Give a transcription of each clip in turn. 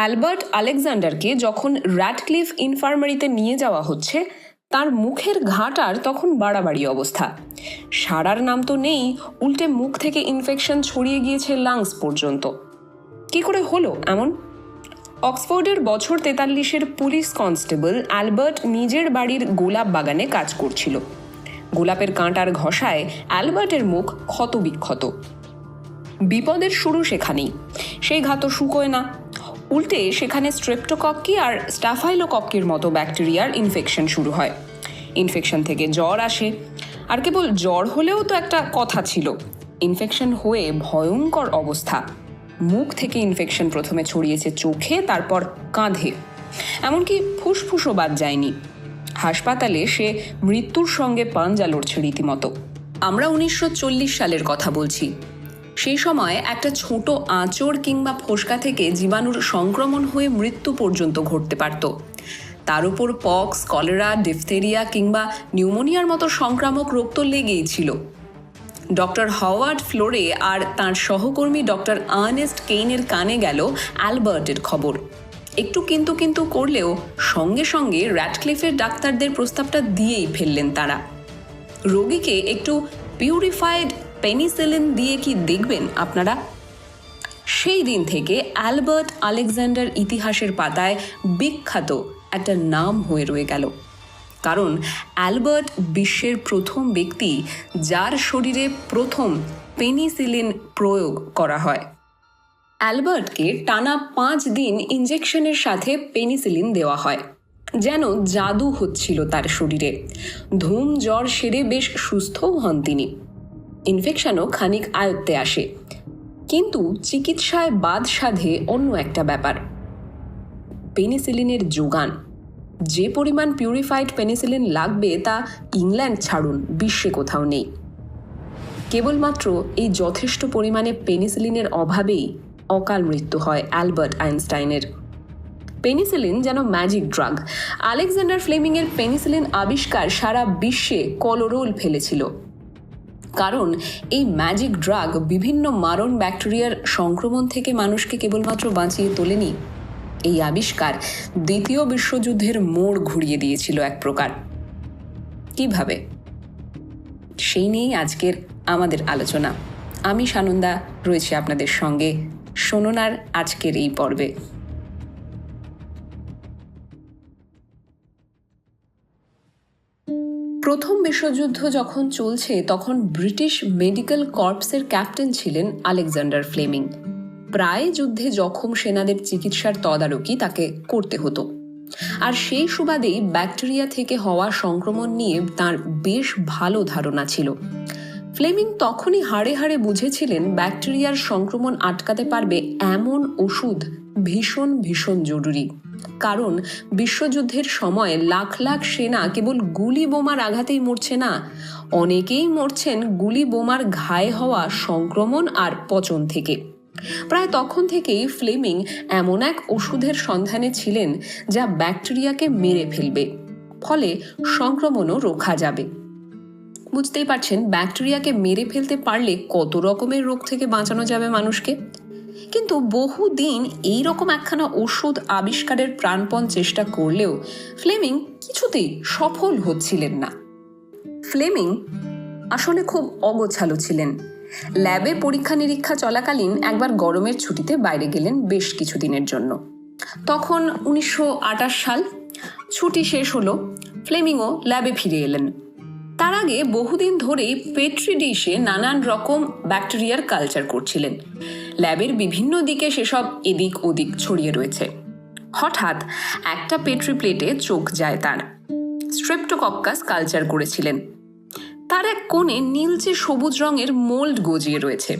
Albert আলেকজান্ডারকে যখন Radcliffe ইনফার্মারিতে নিয়ে যাওয়া হচ্ছে, তার মুখের ঘাটার তখন বাড়াবাড়ি অবস্থা। সারার নাম তো নেই, উল্টে মুখ থেকে ইনফেকশন ছড়িয়ে গিয়েছে লাংস পর্যন্ত। কি করে হলো এমন? অক্সফোর্ডের বছর তেতাল্লিশের পুলিশ কনস্টেবল অ্যালবার্ট নিজের বাড়ির গোলাপ বাগানে কাজ করছিল। গোলাপের কাঁটার ঘষায় অ্যালবার্টের মুখ ক্ষতবিক্ষত। বিপদের শুরু সেখানেই। সেই ঘাত শুকোয় না। উল্টে সেখানে স্ট্রেপ্টোকক্কি আর স্টাফাইলোকক্কির মতো ব্যাকটেরিয়ার ইনফেকশন শুরু হয়। ইনফেকশন থেকে জ্বর আসে। আর কেবল জ্বর হলেও তো একটা কথা ছিল। ইনফেকশন হয়ে ভয়ঙ্কর অবস্থা। মুখ থেকে ইনফেকশন প্রথমে ছড়িয়েছে চোখে, তারপর কাঁধে। এমনকি ফুসফুসও বাদ যায়নি। হাসপাতালে সে মৃত্যুর সঙ্গে পাঞ্জা লড়ছে রীতিমতো। আমরা উনিশশো চল্লিশ সালের কথা বলছি। সেই সময় একটা ছোট আঁচড় কিংবা ফোসকা থেকে জীবাণুর সংক্রমণ হয়ে মৃত্যু পর্যন্ত ঘটতে পারত। তার উপর পক্স, কলেরা, ডিফথেরিয়া কিংবা নিউমোনিয়ার মতো সংক্রামক রোগ তো লেগেই ছিল। ডক্টর হাওয়ার্ড ফ্লোরে আর তার সহকর্মী ডক্টর আর্নেস্ট কেইনের কানে গেল অ্যালবার্টের খবর। একটু কিন্তু কিন্তু করলেও সঙ্গে সঙ্গে র্যাডক্লিফের ডাক্তারদের প্রস্তাবটা দিয়েই ফেললেন তারা। রোগীকে একটু পিউরিফাইড পেনিসিলিন দিয়ে কি দেখবেন আপনারা? সেই দিন থেকে অ্যালবার্ট আলেকজান্ডার ইতিহাসের পাতায় বিখ্যাত একটা নাম হয়ে রয়ে গেল। কারণ অ্যালবার্ট বিশ্বের প্রথম ব্যক্তি যার শরীরে প্রথম পেনিসিলিন প্রয়োগ করা হয়। অ্যালবার্টকে টানা পাঁচ দিন ইঞ্জেকশনের সাথে পেনিসিলিন দেওয়া হয়, যেন জাদু হচ্ছিল তার শরীরে। ধুম জ্বর সেরে বেশ সুস্থও হন তিনি। ইনফেকশনও খানিক আয়ত্তে আসে। কিন্তু চিকিৎসায় বাদ সাধে অন্য একটা ব্যাপার। পেনিসিলিনের যোগান। যে পরিমাণ পিউরিফাইড পেনিসিলিন লাগবে তা ইংল্যান্ড ছাড়ুন, বিশ্বে কোথাও নেই। কেবলমাত্র এই যথেষ্ট পরিমাণে পেনিসিলিনের অভাবেই অকাল মৃত্যু হয় অ্যালবার্ট আইনস্টাইনের। পেনিসিলিন যেন ম্যাজিক ড্রাগ আলেকজান্ডার ফ্লেমিংয়ের পেনিসিলিন আবিষ্কার সারা বিশ্বে কলরোল ফেলেছিল। কারণ এই ম্যাজিক ড্রাগ বিভিন্ন মারণ ব্যাকটেরিয়ার সংক্রমণ থেকে মানুষকে কেবলমাত্র বাঁচিয়ে তোলেনি। এই আবিষ্কার দ্বিতীয় বিশ্বযুদ্ধের মোড় ঘুরিয়ে দিয়েছিল এক প্রকার। কীভাবে? সেই নিয়েই আজকের আমাদের আলোচনা। আমি সানন্দা, রয়েছে আপনাদের সঙ্গে। শোনার আজকের এই পর্বে। প্রথম বিশ্বযুদ্ধ যখন চলছে, তখন ব্রিটিশ মেডিকেল কর্পসের ক্যাপ্টেন ছিলেন আলেকজান্ডার ফ্লেমিং। প্রায় যুদ্ধে জখম সেনাদের চিকিৎসার তদারকি তাকে করতে হতো। আর সেই সুবাদেই ব্যাকটেরিয়া থেকে হওয়া সংক্রমণ নিয়ে তার বেশ ভালো ধারণা ছিল। ফ্লেমিং তখনই হাড়ে হাড়ে বুঝেছিলেন ব্যাকটেরিয়ার সংক্রমণ আটকাতে পারবে এমন ওষুধ ভীষণ ভীষণ জরুরি। কারণ বিশ্বযুদ্ধের সময় লাখ লাখ সেনা কেবল গুলি বোমার আঘাতেই মরছে না। অনেকেই মরছেন গুলি বোমার ঘায়ে হওয়া সংক্রমণ আর পচন থেকে। প্রায় তখন থেকেই ফ্লেমিং এমন এক ওষুধের সন্ধানে ছিলেন যা ব্যাকটেরিয়াকে মেরে ফেলবে। ফলে সংক্রমণও রোখা যাবে। বুঝতেই পারছেন, ব্যাকটেরিয়াকে মেরে ফেলতে পারলে কত রকমের রোগ থেকে বাঁচানো যাবে মানুষকে? কিন্তু বহুদিন এই রকম একখানা ওষুধ আবিষ্কারের প্রাণপণ চেষ্টা করলেও ফ্লেমিং কিছুতেই সফল হচ্ছিলেন না। ফ্লেমিং আসলে খুব অগোছালো ছিলেন। ল্যাবে পরীক্ষা নিরীক্ষা চলাকালীন একবার গরমের ছুটিতে বাইরে গেলেন বেশ কিছুদিনের জন্য। তখন উনিশশো আটাশ সাল ছুটি শেষ হলো, ফ্লেমিংও ল্যাবে ফিরে এলেন। তার আগে বহুদিন ধরেই পেট্রি ডিশে নানান রকম ব্যাকটেরিয়ার কালচার করছিলেন। ল্যাবের বিভিন্ন দিকে সেসব এদিক ওদিক ছড়িয়ে রয়েছে। হঠাৎ একটা পেট্রি প্লেটে চোখ যায় তার। স্ট্রেপ্টোকক্কাস কালচার করেছিলেন। তার এক কোণে নীলচে সবুজ রঙের মোল্ড গজিয়ে রয়েছে।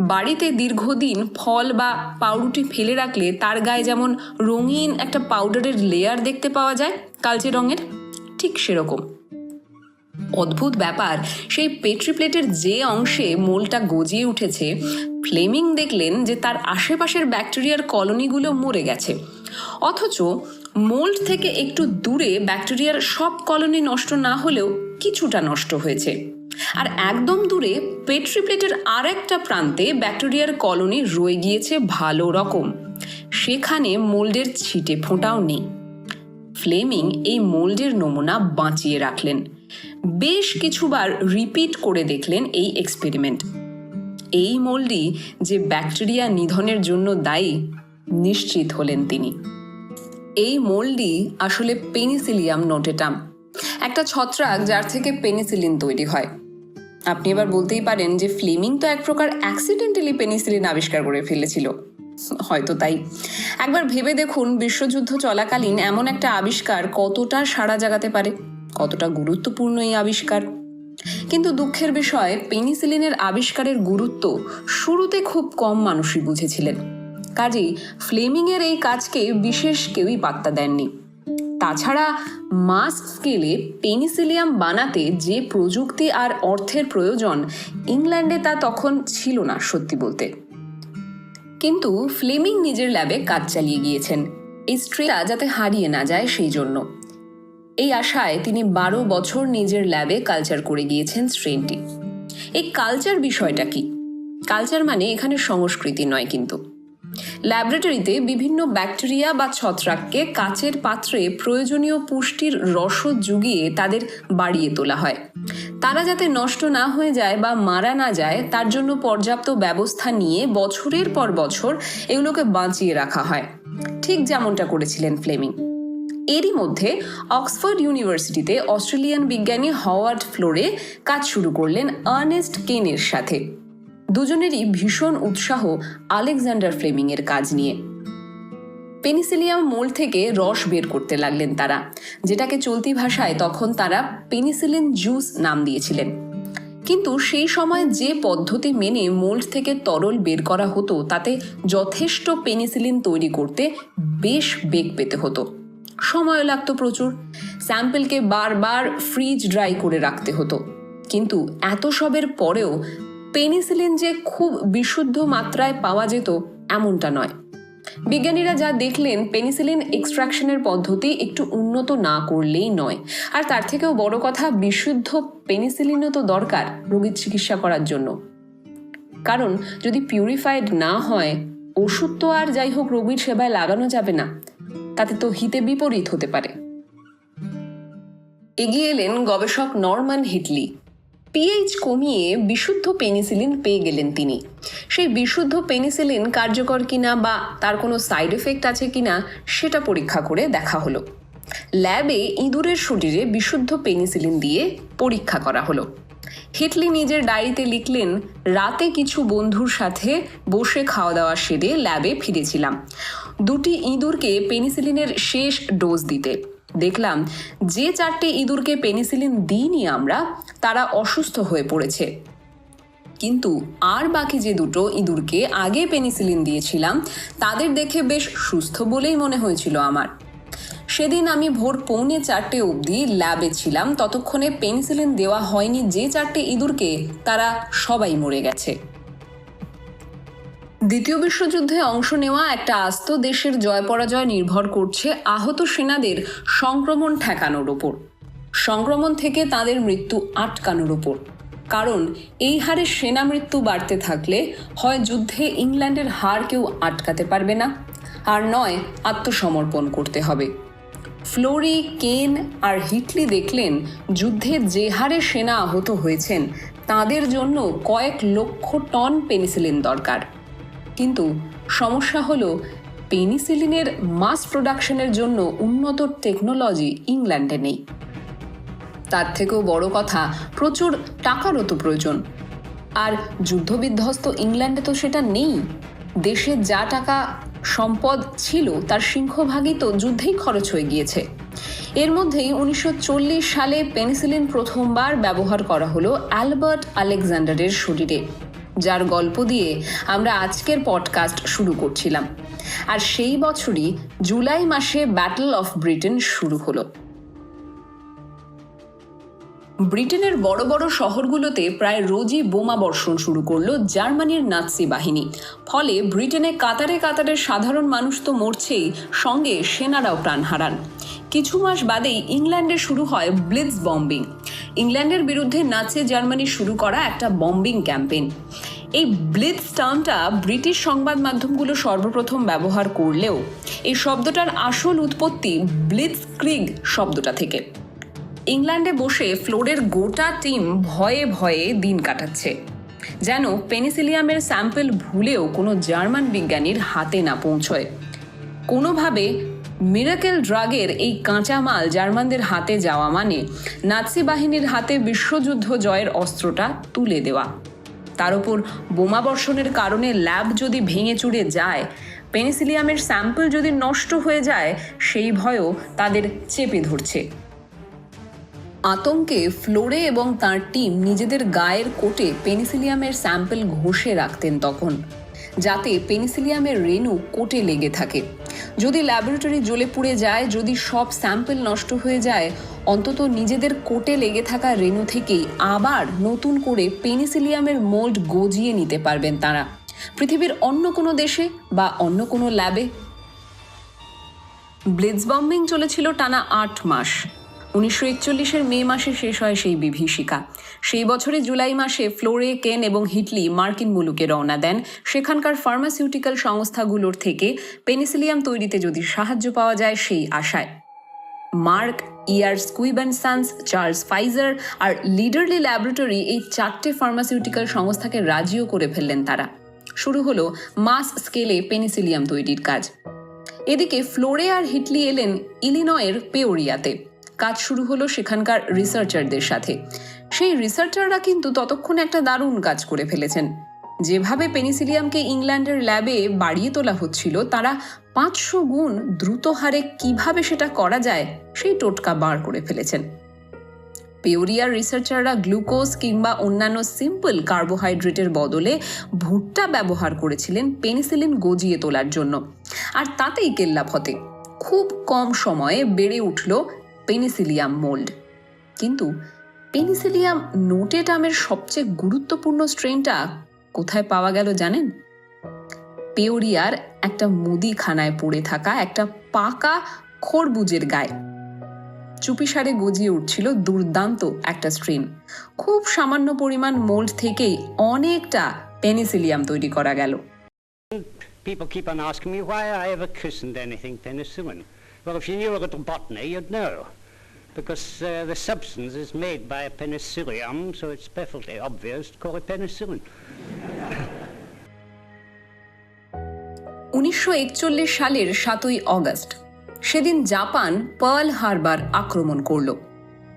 বাড়িতে দীর্ঘদিন ফল বা পাউরুটি ফেলে রাখলে তার গায়ে যেমন রঙিন একটা পাউডারের লেয়ার দেখতে পাওয়া যায়, কালচে রঙের, ঠিক সেরকম। অদ্ভুত ব্যাপার, সেই পেট্রি প্লেটের যে অংশে মোলটা গজিয়ে উঠেছে ফ্লেমিং দেখলেন যে তার আশেপাশের ব্যাকটেরিয়ার কলোনিগুলো মরে গেছে। অথচ মোল্ড থেকে একটু দূরে ব্যাকটেরিয়ার সব কলোনি নষ্ট না হলেও কিছুটা নষ্ট হয়েছে। আর একদম দূরে পেট্রি প্লেটের আর একটা প্রান্তে ব্যাকটেরিয়ার কলোনি রয়ে গিয়েছে ভালো রকম। সেখানে মোল্ডের ছিটে ফোঁটাও নেই। ফ্লেমিং এই মোল্ডের নমুনা বাঁচিয়ে রাখলেন। বেশ কিছুবার রিপিট করে দেখলেন এই এক্সপেরিমেন্ট এই মোল্ডই যে ব্যাকটেরিয়া নিধনের জন্য দায়ী, নিশ্চিত হলেন তিনি। এই মোল্ডই আসলে পেনিসিলিয়াম নোটেটাম একটা ছত্রাক যার থেকে পেনিসিলিন তৈরি হয়। আপনি এবার বলতেই পারেন যে ফ্লেমিং তো এক প্রকার অ্যাক্সিডেন্টালি পেনিসিলিন আবিষ্কার করে ফেলেছিল। হয়তো তাই। একবার ভেবে দেখুন, বিশ্বযুদ্ধ চলাকালীন এমন একটা আবিষ্কার কতটা সাড়া জাগাতে পারে। কতটা গুরুত্বপূর্ণ এই আবিষ্কার? কিন্তু দুঃখের বিষয়, পেনিসিলিনের আবিষ্কারের গুরুত্ব শুরুতে খুব কম মানুষই বুঝেছিলেন। কাজেই ফ্লেমিংয়ের এই কাজকে বিশেষ কেউই পাত্তা দেননি। তাছাড়া মাস স্কেলে পেনিসিলিয়াম বানাতে যে প্রযুক্তি আর অর্থের প্রয়োজন, ইংল্যান্ডে তা তখন ছিল না সত্যি বলতে। কিন্তু ফ্লেমিং নিজের ল্যাবে কাজ চালিয়ে গিয়েছেন। এই স্ট্রেটা যাতে হারিয়ে না যায় সেই জন্য। এই আশায় তিনি বারো বছর নিজের ল্যাবে কালচার করে গিয়েছেন স্ট্রেনটি এই কালচার বিষয়টা কি? কালচার মানে এখানে সংস্কৃতি নয় কিন্তু। ল্যাবরেটরিতে বিভিন্ন ব্যাকটেরিয়া বা ছত্রাককে কাচের পাত্রে প্রয়োজনীয় পুষ্টির রসদ জুগিয়ে তাদের বাড়িয়ে তোলা হয়। তারা যাতে নষ্ট না হয়ে যায় বা মারা না যায়, তার জন্য পর্যাপ্ত ব্যবস্থা নিয়ে বছরের পর বছর এগুলোকে বাঁচিয়ে রাখা হয়। ঠিক যেমনটা করেছিলেন ফ্লেমিং এরই মধ্যে অক্সফোর্ড ইউনিভার্সিটিতে অস্ট্রেলিয়ান বিজ্ঞানী হওয়ার্ড ফ্লোরে কাজ শুরু করলেন আর্নেস্ট কেনের সাথে। দুজনেরই ভীষণ উৎসাহ আলেকজান্ডার ফ্লেমিং এর কাজ নিয়ে। পেনিসিলিয়াম মোল থেকে রস বের করতে লাগলেন তারা, যেটাকে চলতি ভাষায় তখন তারা পেনিসিলিন জুস নাম দিয়েছিলেন। কিন্তু সেই সময় যে পদ্ধতি মেনে মোল্ড থেকে তরল বের করা হতো, তাতে যথেষ্ট পেনিসিলিন তৈরি করতে বেশ বেগ পেতে হতো। সময় লাগতো প্রচুর। স্যাম্পেলকে বারবার ফ্রিজ ড্রাই করে রাখতে হতো। কিন্তু এত সবের পরেও পেনিসিলিন যে খুব বিশুদ্ধ মাত্রায় পাওয়া যেত, এমনটা নয়। বিজ্ঞানীরা যা দেখলেন, পেনিসিলিন এক্সট্রাকশনের পদ্ধতি একটু উন্নত না করলেই নয়। আর তার থেকেও বড় কথা, বিশুদ্ধ পেনিসিলিনও তো দরকার রোগীর চিকিৎসা করার জন্য। কারণ যদি পিউরিফাইড না হয়, ওষুধ তো আর যাই হোক রোগীর সেবায় লাগানো যাবে না। তাতে তো হিতে বিপরীত হতে পারে। এগিয়ে এলেন গবেষক নরমান হিটলি। পিএইচ কমিয়ে বিশুদ্ধ পেনিসিলিন পেয়ে গেলেন তিনি। সেই বিশুদ্ধ পেনিসিলিন কার্যকর কিনা বা তার কোনো সাইড এফেক্ট আছে কিনা সেটা পরীক্ষা করে দেখা হলো। ল্যাবে ইঁদুরের শরীরে বিশুদ্ধ পেনিসিলিন দিয়ে পরীক্ষা করা হলো। হিটলি নিজের ডায়েরিতে লিখলেন, রাতে কিছু বন্ধুর সাথে বসে খাওয়া দাওয়া সেরে ল্যাবে ফিরেছিলাম। দুটি ইঁদুরকে পেনিসিলিনের শেষ ডোজ দিতে। দেখলাম, যে চারটে ইঁদুরকে পেনিসিলিন দিইনি আমরা, তারা অসুস্থ হয়ে পড়েছে। কিন্তু আর বাকি যে দুটো ইঁদুরকে আগে পেনিসিলিন দিয়েছিলাম, তাদের দেখে বেশ সুস্থ বলেই মনে হয়েছিল আমার। সেদিন আমি ভোর পৌনে চারটে অবধি ল্যাবে ছিলাম। ততক্ষণে পেনিসিলিন দেওয়া হয়নি যে চারটে ইঁদুরকে তারা সবাই মরে গেছে। দ্বিতীয় বিশ্বযুদ্ধে অংশ নেওয়া একটা আস্ত দেশের জয় পরাজয় নির্ভর করছে আহত সেনাদের সংক্রমণ ঠেকানোর ওপর। সংক্রমণ থেকে তাদের মৃত্যু আটকানোর ওপর। কারণ এই হারে সেনা মৃত্যু বাড়তে থাকলে হয় যুদ্ধে ইংল্যান্ডের হার কেউ আটকাতে পারবে না। আর নয়, আত্মসমর্পণ করতে হবে। ফ্লোরি কেন আর হিটলি দেখলেন যুদ্ধে যে হারে সেনা আহত হয়েছেন, তাদের জন্য কয়েক লক্ষ টন পেনিসিলিন দরকার। কিন্তু সমস্যা হলো, পেনিসিলিনের মাস প্রোডাকশনের জন্য উন্নত টেকনোলজি ইংল্যান্ডে নেই। তার থেকেও বড় কথা, প্রচুর টাকারও তো প্রয়োজন। আর যুদ্ধবিধ্বস্ত ইংল্যান্ডে তো সেটা নেই। দেশে যা টাকা সম্পদ ছিল, তার সিংহভাগই তো যুদ্ধেই খরচ হয়ে গিয়েছে। এর মধ্যেই উনিশশো চল্লিশ সালে পেনিসিলিন প্রথমবার ব্যবহার করা হলো অ্যালবার্ট আলেকজান্ডারের শরীরে, যার গল্প দিয়ে আমরা আজকের পডকাস্ট শুরু করছিলাম। আর সেই বছরই জুলাই মাসে ব্যাটল অফ ব্রিটেন শুরু হলো। ব্রিটেনের বড় বড় শহরগুলোতে প্রায় রোজই বোমা বর্ষণ শুরু করল জার্মানির নাৎসি বাহিনী। ফলে ব্রিটেনে কাতারে কাতারে সাধারণ মানুষ তো মরছেই, সঙ্গে সেনারাও প্রাণ হারান। কিছু মাস বাদেই ইংল্যান্ডে শুরু হয় ব্লিটস বম্বিং। ইংল্যান্ডের বিরুদ্ধে নাচে জার্মানি শুরু করা একটা বম্বিং ক্যাম্পেইন। এই ব্লিথ টার্মটা ব্রিটিশ সংবাদ মাধ্যমগুলো সর্বপ্রথম ব্যবহার করলেও, এই শব্দটার আসল উৎপত্তি ব্লিথ ক্রিগ শব্দটা থেকে। ইংল্যান্ডে বসে ফ্লোরের গোটা টিম ভয়ে ভয়ে দিন কাটাচ্ছে। যেন পেনিসিলিয়ামের স্যাম্পল ভুলেও কোনো জার্মান বিজ্ঞানীর হাতে না পৌঁছয়। কোনোভাবে মিরাকেল ড্রাগের এই কাঁচামাল জার্মানদের হাতে যাওয়া মানে নাৎসি বাহিনীর হাতে বিশ্বযুদ্ধ জয়ের অস্ত্রটা তুলে দেওয়া। তার উপর বোমাবর্ষণের কারণে ল্যাব যদি ভেঙে চুরে যায়, পেনিসিলিয়ামের স্যাম্পল যদি নষ্ট হয়ে যায়, সেই ভয়ও তাদের চেপে ধরছে। আতঙ্কে ফ্লোরে এবং তার টিম নিজেদের গায়ের কোটে পেনিসিলিয়ামের স্যাম্পল ঘষে রাখতেন তখন, যাতে পেনিসিলিয়ামের রেণু কোটে লেগে থাকে। যদি ল্যাবরেটরি জ্বলে পুড়ে যায়, যদি সব স্যাম্পল নষ্ট হয়ে যায়, অন্তত নিজেদের কোটে লেগে থাকা রেণু থেকেই আবার নতুন করে পেনিসিলিয়ামের মোল্ড গজিয়ে নিতে পারবেন তারা। পৃথিবীর অন্য কোনো দেশে বা অন্য কোনো ল্যাবে? ব্লিটজ বম্বিং চলেছিল টানা আট মাস। উনিশশো একচল্লিশের মে মাসে শেষ হয় সেই বিভীষিকা। সেই বছরে জুলাই মাসে ফ্লোরে, কেন এবং হিটলি মার্কিন মুলুকে রওনা দেন। সেখানকার ফার্মাসিউটিক্যাল সংস্থাগুলোর থেকে পেনিসিলিয়াম তৈরিতে যদি সাহায্য পাওয়া যায় সেই আশায়। Merck, year, Squibb and Sons, Charles Pfizer R Lederle laboratory এই চারটে ফার্মাসিউটিক্যাল সংস্থাকে রাজিও করে ফেললেন তারা। শুরু হলো মাস স্কেলে পেনিসিলিয়াম তৈরির কাজ। এদিকে ফ্লোরে আর হিটলি এলেন ইলিনয়ের পেওরিয়াতে। কাজ শুরু হলো সেখানকার রিসার্চারদের সাথে। সেই রিসার্চাররা কিন্তু ততক্ষণে একটা দারুণ কাজ করে ফেলেছেন। যেভাবে পেনিসিলিয়ামকে ইংল্যান্ডের ল্যাবে বাড়িয়ে তোলা হচ্ছিল, তারা পাঁচশো গুণ দ্রুত হারে কীভাবে সেটা করা যায় সেই টোটকা বার করে ফেলেছেন। পেওরিয়ার রিসার্চাররা গ্লুকোজ কিংবা অন্যান্য সিম্পল কার্বোহাইড্রেটের বদলে ভুট্টা ব্যবহার করেছিলেন পেনিসিলিন গজিয়ে তোলার জন্য। আর তাতেই কেল্লা ফতে খুব কম সময়ে বেড়ে উঠল পেনিসিলিয়াম মোল্ড। কিন্তু পেনিসিলিয়াম নোটেটামের সবচেয়ে গুরুত্বপূর্ণ স্ট্রেনটা কোথায় পাওয়া গেল জানেন? পেওরিয়ার একটা মুদিখানায় পড়ে থাকা একটা পাকা খরবুজের গায়ে। চুপিসারে গজিয়ে উঠছিল দুর্দান্ত একটা স্ট্রেন খুব সামান্য পরিমাণ মোল্ড থেকেই অনেকটা পেনিসিলিয়াম তৈরি করা গেল। People keep on asking me why I ever christened anything penicillin. Well, if you knew a little botany, you'd know. Because uh, the substance is made by a penicillium, so it's perfectly obvious to call it penicillin. উনিশশো একচল্লিশ সালের সাতই August সেদিন Japan Pearl Harbor আক্রমণ করল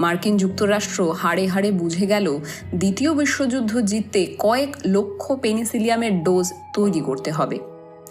মার্কিন যুক্তরাষ্ট্র হাড়ে হাড়ে বুঝে গেল দ্বিতীয় বিশ্বযুদ্ধ জিততে কয়েক লক্ষ পেনিসিলিয়ামের ডোজ তৈরি করতে হবে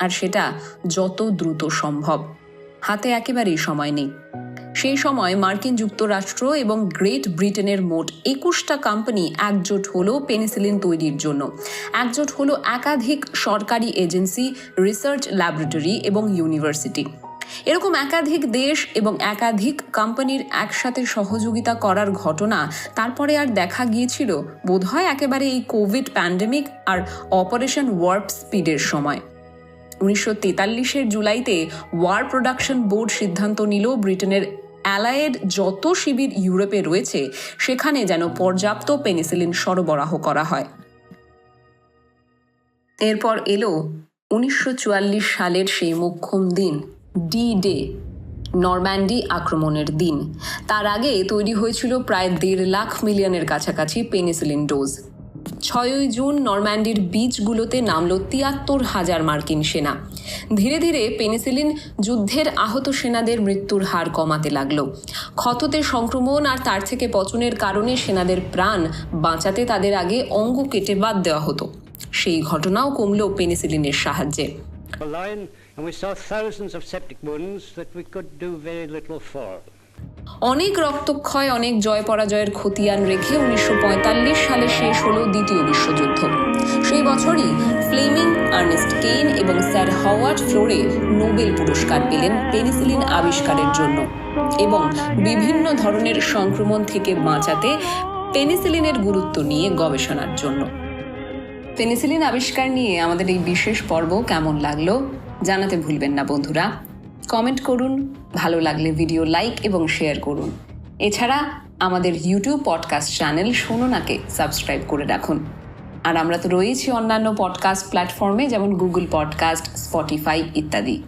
আর সেটা যত দ্রুত সম্ভব হাতে একেবারেই সময় নেই। সেই সময় মার্কিন যুক্তরাষ্ট্র এবং গ্রেট ব্রিটেনের মোট একুশটা কোম্পানি একজোট হলো পেনিসিলিন তৈরির জন্য। একজোট হলো একাধিক সরকারি এজেন্সি, রিসার্চ ল্যাবরেটরি এবং ইউনিভার্সিটি। এরকম একাধিক দেশ এবং একাধিক কোম্পানির একসাথে সহযোগিতা করার ঘটনা তারপরে আর দেখা গিয়েছিল বোধহয় একেবারে এই কোভিড প্যান্ডেমিক আর অপারেশন ওয়ার্প স্পিডের সময়। উনিশশো তেতাল্লিশের জুলাইতে ওয়ার প্রোডাকশন বোর্ড সিদ্ধান্ত নিল ব্রিটেনের অ্যালায়েড যত শিবির ইউরোপে রয়েছে, সেখানে যেন পর্যাপ্ত পেনিসিলিন সরবরাহ করা হয়। এরপর এলো উনিশশো চুয়াল্লিশ সালের সেই মোক্ষম দিন ডি ডে নরম্যান্ডি আক্রমণের দিন। তার আগে তৈরি হয়েছিল প্রায় দেড় লাখ মিলিয়নের কাছাকাছি পেনিসিলিন ডোজ। ছয়ই জুন নরম্যান্ডির বীজগুলোতে নামল তিয়াত্তর হাজার মার্কিন সেনা। ধীরে ধীরে পেনিসিলিন যুদ্ধের আহত সেনাদের মৃত্যুর হার কমাতে লাগল। ক্ষততে সংক্রমণ আর তার থেকে পচনের কারণে সেনাদের প্রাণ বাঁচাতে তাদের আগে অঙ্গ কেটে বাদ দেওয়া হতো। সেই ঘটনাও কমল পেনিসিলিনের সাহায্যে। And we saw thousands of septic wounds that we could do very little for. অনেক রক্তক্ষয়, অনেক জয় পরাজয়ের খতিয়ান রেখে উনিশশো সালে শেষ হলো দ্বিতীয় বিশ্বযুদ্ধ। সেই বছরই ফ্লেমিং, আর্নেস্ট কেইন এবং স্যার হাওয়ার্ড ফ্লোরে নোবেল পুরস্কার পেলেন পেনিসিলিন আবিষ্কারের জন্য এবং বিভিন্ন ধরনের সংক্রমণ থেকে বাঁচাতে পেনিসিলিনের গুরুত্ব নিয়ে গবেষণার জন্য। পেনিসিলিন আবিষ্কার নিয়ে আমাদের এই বিশেষ পর্ব কেমন লাগল জানাতে ভুলবেন না বন্ধুরা। কমেন্ট করুন, ভালো লাগলে ভিডিও লাইক এবং শেয়ার করুন। এছাড়া আমাদের ইউটিউব পডকাস্ট চ্যানেল শোনোনাকে সাবস্ক্রাইব করে রাখুন। আর আমরা তো রয়েছি অন্যান্য পডকাস্ট প্ল্যাটফর্মে যেমন গুগল পডকাস্ট স্পটিফাই ইত্যাদি।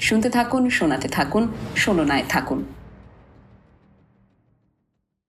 শুনতে থাকুন, শোনাতে থাকুন শোনোনায় থাকুন।